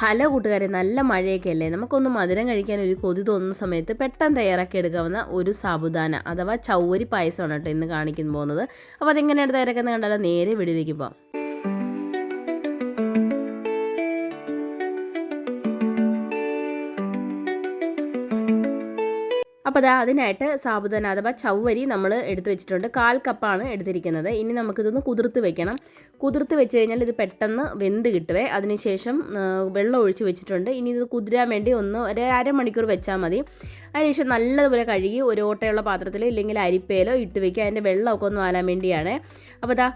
Hello കൂട്ടുകാരെ നല്ല മഴയൊക്കെ അല്ലേ നമുക്കൊന്ന് മധുരം കഴിക്കാൻ ഒരു കൊതി തോന്നുന്ന സമയത്ത് പെട്ടെന്ന് തയ്യാറാക്കി എടുക്കാവുന്ന ഒരു സാബുദാന അഥവാ ചൗവരി പായസമാണ് കേട്ടോ ഇന്ന് കാണിക്കാൻ പോകുന്നത്. അപ്പോൾ അതെങ്ങനെയാണ് തയ്യാറാക്കുന്നത് കണ്ടാലോ? നേരെ വീടിലേക്ക് പോകാം അപ്പോൾ അതാ അതിനായിട്ട് സാബുദാന അഥവാ ചവ്വരി നമ്മൾ എടുത്ത് വെച്ചിട്ടുണ്ട്. കാൽ കപ്പാണ് എടുത്തിരിക്കുന്നത്. ഇനി നമുക്കിതൊന്ന് കുതിർത്ത് വെക്കണം. കുതിർത്ത് വെച്ച് കഴിഞ്ഞാൽ ഇത് പെട്ടെന്ന് വെന്ത് കിട്ടുവേ. അതിനുശേഷം വെള്ളം ഒഴിച്ച് വെച്ചിട്ടുണ്ട്. ഇനി ഇത് കുതിരാൻ വേണ്ടി ഒന്ന് ഒരു അരമണിക്കൂർ വെച്ചാൽ മതി. അതിനുശേഷം നല്ലതുപോലെ കഴുകി ഒരു ഓട്ടയുള്ള പാത്രത്തിൽ ഇല്ലെങ്കിൽ അരിപ്പയിലോ ഇട്ട് വെക്കുക. അതിന്റെ വെള്ളമൊക്കെ ഒന്ന് വാലാൻ വേണ്ടിയാണ്. അപ്പോൾ അതാ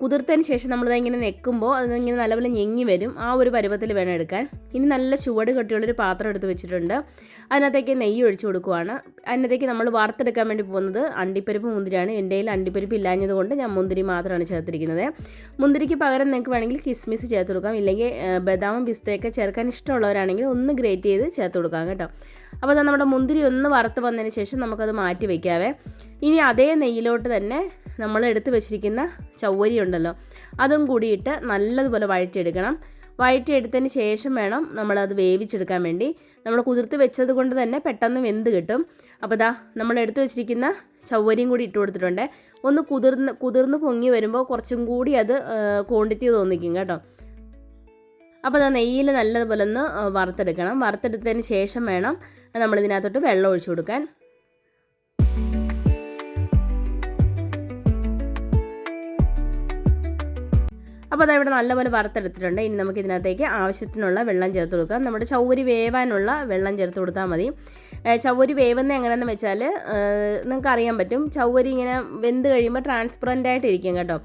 കുതിർത്തതിന് ശേഷം നമ്മളിത് ഇങ്ങനെ നെക്കുമ്പോൾ അതിങ്ങനെ നല്ലപോലെ ഞെങ്ങി വരും. ആ ഒരു പരുവത്തിൽ വേണം എടുക്കാൻ. ഇനി നല്ല ചുവട് കെട്ടിയുള്ളൊരു പാത്രം എടുത്ത് വെച്ചിട്ടുണ്ട്. അതിനകത്തേക്ക് നെയ്യ് ഒഴിച്ചു കൊടുക്കുവാണ്. അതിനകത്തേക്ക് നമ്മൾ വറുത്തെടുക്കാൻ വേണ്ടി പോകുന്നത് അണ്ടിപ്പരിപ്പ് മുന്തിരിയാണ്. എന്റെ കയ്യിൽ അണ്ടിപ്പരിപ്പ് ഇല്ലാഞ്ഞത് കൊണ്ട് ഞാൻ മുന്തിരി മാത്രമാണ് ചേർത്തിരിക്കുന്നത്. മുന്തിരിക്ക് പകരം നിങ്ങൾക്ക് വേണമെങ്കിൽ കിസ്മിസ് ചേർത്ത് കൊടുക്കാം. ഇല്ലെങ്കിൽ ബദാമും പിസ്തയൊക്കെ ചേർക്കാൻ ഇഷ്ടമുള്ളവരാണെങ്കിൽ ഒന്ന് ഗ്രേറ്റ് ചെയ്ത് ചേർത്ത് കൊടുക്കാം കേട്ടോ. അപ്പോൾ നമ്മുടെ മുന്തിരി ഒന്ന് വറുത്ത് വന്നതിന് ശേഷം നമുക്കത് മാറ്റി വയ്ക്കാവേ. ഇനി അതേ നെയ്യിലോട്ട് തന്നെ നമ്മൾ എടുത്ത് വെച്ചിരിക്കുന്ന ചവ്വരി ഉണ്ടല്ലോ അതും കൂടിയിട്ട് നല്ലതുപോലെ വഴറ്റിയെടുക്കണം. വഴറ്റിയെടുത്തതിന് ശേഷം വേണം നമ്മളത് വേവിച്ചെടുക്കാൻ വേണ്ടി. നമ്മൾ കുതിർത്ത് വെച്ചത് കൊണ്ട് തന്നെ പെട്ടെന്ന് വെന്ത് കിട്ടും. അപ്പോൾ ദാ നമ്മൾ എടുത്ത് വെച്ചിരിക്കുന്ന ചവ്വരിയും കൂടി ഇട്ട് കൊടുത്തിട്ടുണ്ട്. ഒന്ന് കുതിർന്ന് കുതിർന്ന് പൊങ്ങി വരുമ്പോൾ കുറച്ചും കൂടി അത് ക്വാണ്ടിറ്റി തോന്നിക്കും കേട്ടോ. അപ്പോൾ അത് നെയ്യിൽ നല്ലതുപോലെ ഒന്ന് വറുത്തെടുക്കണം. വറുത്തെടുത്തതിന് ശേഷം വേണം നമ്മളിതിനകത്തോട്ട് വെള്ളം ഒഴിച്ചു കൊടുക്കാൻ. അപ്പോൾ അതവിടെ നല്ലപോലെ വറുത്തെടുത്തിട്ടുണ്ട്. ഇനി നമുക്ക് ഇതിനകത്തേക്ക് ആവശ്യത്തിനുള്ള വെള്ളം ചേർത്ത് കൊടുക്കാം. നമ്മുടെ ചൗരി വേവാനുള്ള വെള്ളം ചേർത്ത് കൊടുത്താൽ മതി. ചൗരി വേവുന്ന എങ്ങനെയാണെന്ന് വെച്ചാൽ നിങ്ങൾക്ക് അറിയാൻ പറ്റും. ചൗരി ഇങ്ങനെ വെന്ത് കഴിയുമ്പോൾ ട്രാൻസ്പെറന്റ് ആയിട്ട് ഇരിക്കും കേട്ടോ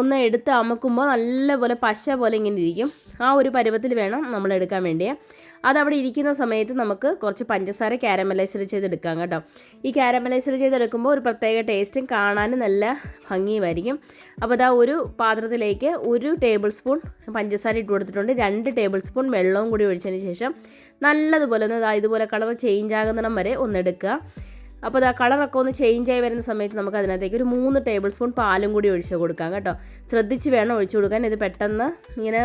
ഒന്ന് എടുത്ത് അമക്കുമ്പോൾ നല്ലപോലെ പശ പോലെ ഇങ്ങനെ ഇരിക്കും. ആ ഒരു പരുവത്തിൽ വേണം നമ്മൾ എടുക്കാൻ വേണ്ടിയേ. അതവിടെ ഇരിക്കുന്ന സമയത്ത് നമുക്ക് കുറച്ച് പഞ്ചസാര കാരമലൈസർ ചെയ്തെടുക്കാം കേട്ടോ. ഈ കാരമലൈസർ ചെയ്തെടുക്കുമ്പോൾ ഒരു പ്രത്യേക ടേസ്റ്റും കാണാനും നല്ല ഭംഗിയുമായിരിക്കും. അപ്പോൾ അതാ ഒരു പാത്രത്തിലേക്ക് ഒരു ടേബിൾ സ്പൂൺ പഞ്ചസാര ഇട്ട് കൊടുത്തിട്ടുണ്ട്. രണ്ട് ടേബിൾ സ്പൂൺ വെള്ളവും കൂടി ഒഴിച്ചതിന് ശേഷം നല്ലതുപോലെ ഒന്ന് ഇതുപോലെ കളർ ചേഞ്ച് ആകുന്നിടം വരെ ഒന്ന് എടുക്കുക. അപ്പോൾ ആ കളറൊക്കെ ഒന്ന് ചേഞ്ച് ആയി വരുന്ന സമയത്ത് നമുക്ക് അതിനകത്തേക്ക് ഒരു മൂന്ന് ടേബിൾ സ്പൂൺ പാലും കൂടി ഒഴിച്ച് കൊടുക്കാം കേട്ടോ. ശ്രദ്ധിച്ച് വേണം ഒഴിച്ചു കൊടുക്കാൻ. ഇത് പെട്ടെന്ന് ഇങ്ങനെ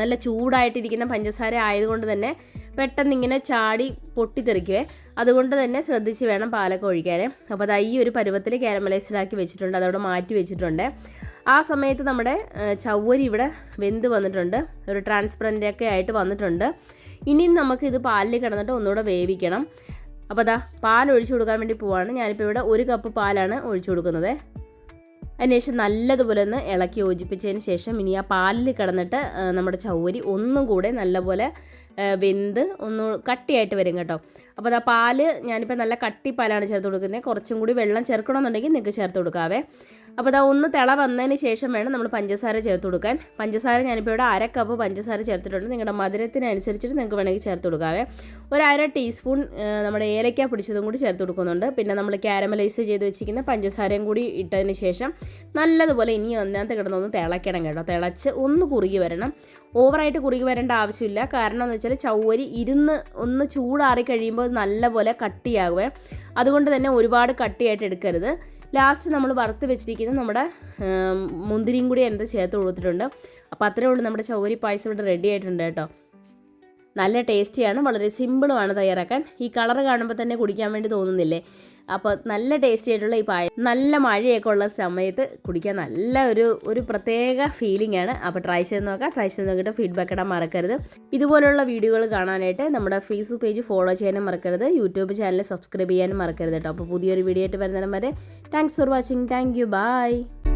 നല്ല ചൂടായിട്ടിരിക്കുന്ന പഞ്ചസാര ആയതുകൊണ്ട് തന്നെ പെട്ടെന്ന് ഇങ്ങനെ ചാടി പൊട്ടിത്തെറിക്കുവേ. അതുകൊണ്ട് തന്നെ ശ്രദ്ധിച്ച് വേണം പാലൊക്കെ ഒഴിക്കാൻ അപ്പോൾ അത് ഈ ഒരു പരുവത്തിൽ കാരമലൈസ്ഡാക്കി വെച്ചിട്ടുണ്ട്. അതവിടെ മാറ്റി വെച്ചിട്ടുണ്ട്. ആ സമയത്ത് നമ്മുടെ ചവ്വരി ഇവിടെ വെന്ത് വന്നിട്ടുണ്ട്. ഒരു ട്രാൻസ്പെറന്റ് ഒക്കെ ആയിട്ട് വന്നിട്ടുണ്ട്. ഇനിയും നമുക്ക് ഇത് പാലിൽ കിടന്നിട്ട് ഒന്നുകൂടെ വേവിക്കണം. അപ്പോൾ അതാ പാൽ ഒഴിച്ചു കൊടുക്കാൻ വേണ്ടി പോവാണ്. ഞാനിപ്പോൾ ഇവിടെ ഒരു കപ്പ് പാലാണ് ഒഴിച്ചു കൊടുക്കുന്നത്. അതിനുശേഷം നല്ലതുപോലെ ഒന്ന് ഇളക്കി യോജിപ്പിച്ചതിന് ശേഷം ഇനി ആ പാലിൽ കിടന്നിട്ട് നമ്മുടെ ചൗരി ഒന്നും കൂടെ നല്ലപോലെ വെന്ത് ഒന്ന് കട്ടിയായിട്ട് വരും കേട്ടോ. അപ്പോൾ അതാ പാൽ ഞാനിപ്പോൾ നല്ല കട്ടി പാലാണ് ചേർത്ത് കൊടുക്കുന്നത്. കുറച്ചും കൂടി വെള്ളം ചേർക്കണമെന്നുണ്ടെങ്കിൽ നിങ്ങൾക്ക് ചേർത്ത് കൊടുക്കാവേ. അപ്പോൾ അതാ ഒന്ന് തിള വന്നതിന് ശേഷം വേണം നമ്മൾ പഞ്ചസാര ചേർത്ത് കൊടുക്കാൻ. പഞ്ചസാര ഞാനിപ്പോൾ ഇവിടെ അര കപ്പ് പഞ്ചസാര ചേർത്തിട്ടുണ്ട്. നിങ്ങളുടെ മധുരത്തിനനുസരിച്ചിട്ട് നിങ്ങൾക്ക് വേണമെങ്കിൽ ചേർത്ത് കൊടുക്കാവേ. ഒരു അര ടീസ്പൂൺ നമ്മുടെ ഏലക്ക പിടിച്ചതും കൂടി ചേർത്ത് കൊടുക്കുന്നുണ്ട്. പിന്നെ നമ്മൾ ക്യാരമലൈസ് ചെയ്ത് വെച്ചിരിക്കുന്ന പഞ്ചസാരയും കൂടി ഇട്ടതിന് ശേഷം നല്ലതുപോലെ ഇനി ഒന്നാമത്തെ കിടന്നൊന്ന് തിളയ്ക്കണം കേട്ടോ. തിളച്ച് ഒന്ന് കുറുകി വരണം. ഓവറായിട്ട് കുറുകി വരേണ്ട ആവശ്യമില്ല. കാരണം എന്ന് വെച്ചാൽ ചൗവരി ഇരുന്ന് ഒന്ന് ചൂടാറി കഴിയുമ്പോൾ നല്ലപോലെ കട്ടിയാകുവേ. അതുകൊണ്ട് തന്നെ ഒരുപാട് കട്ടിയായിട്ട് എടുക്കരുത്. ലാസ്റ്റ് നമ്മൾ വറുത്ത് വെച്ചിരിക്കുന്ന നമ്മുടെ മുന്തിരിയും കൂടി അതിനകത്ത് ചേർത്ത് കൊടുത്തിട്ടുണ്ട്. അപ്പോൾ അത്രേ ഉള്ളൂ നമ്മുടെ ചൗരി പായസം ഇവിടെ റെഡി ആയിട്ടുണ്ട് കേട്ടോ. നല്ല ടേസ്റ്റിയാണ് വളരെ സിമ്പിളുമാണ് തയ്യാറാക്കാൻ. ഈ കളർ കാണുമ്പോൾ തന്നെ കുടിക്കാൻ വേണ്ടി തോന്നുന്നില്ലേ? അപ്പോൾ നല്ല ടേസ്റ്റി ആയിട്ടുള്ള ഈ പായ നല്ല മഴയൊക്കെ ഉള്ള സമയത്ത് കുടിക്കാൻ നല്ല ഒരു ഒരു പ്രത്യേക ഫീലിംഗ് ആണ്. അപ്പോൾ ട്രൈ ചെയ്ത് നോക്കാം. ട്രൈ ചെയ്ത് നോക്കിയിട്ട് ഫീഡ്ബാക്ക് ഇടാൻ മറക്കരുത്. ഇതുപോലുള്ള വീഡിയോകൾ കാണാനായിട്ട് നമ്മുടെ ഫേസ്ബുക്ക് പേജ് ഫോളോ ചെയ്യാനും മറക്കരുത്. യൂട്യൂബ് ചാനൽ സബ്സ്ക്രൈബ് ചെയ്യാനും മറക്കരുത് കേട്ടോ. അപ്പോൾ പുതിയൊരു വീഡിയോ ആയിട്ട് വരുന്നതിനും വരെ thanks for watching thank you bye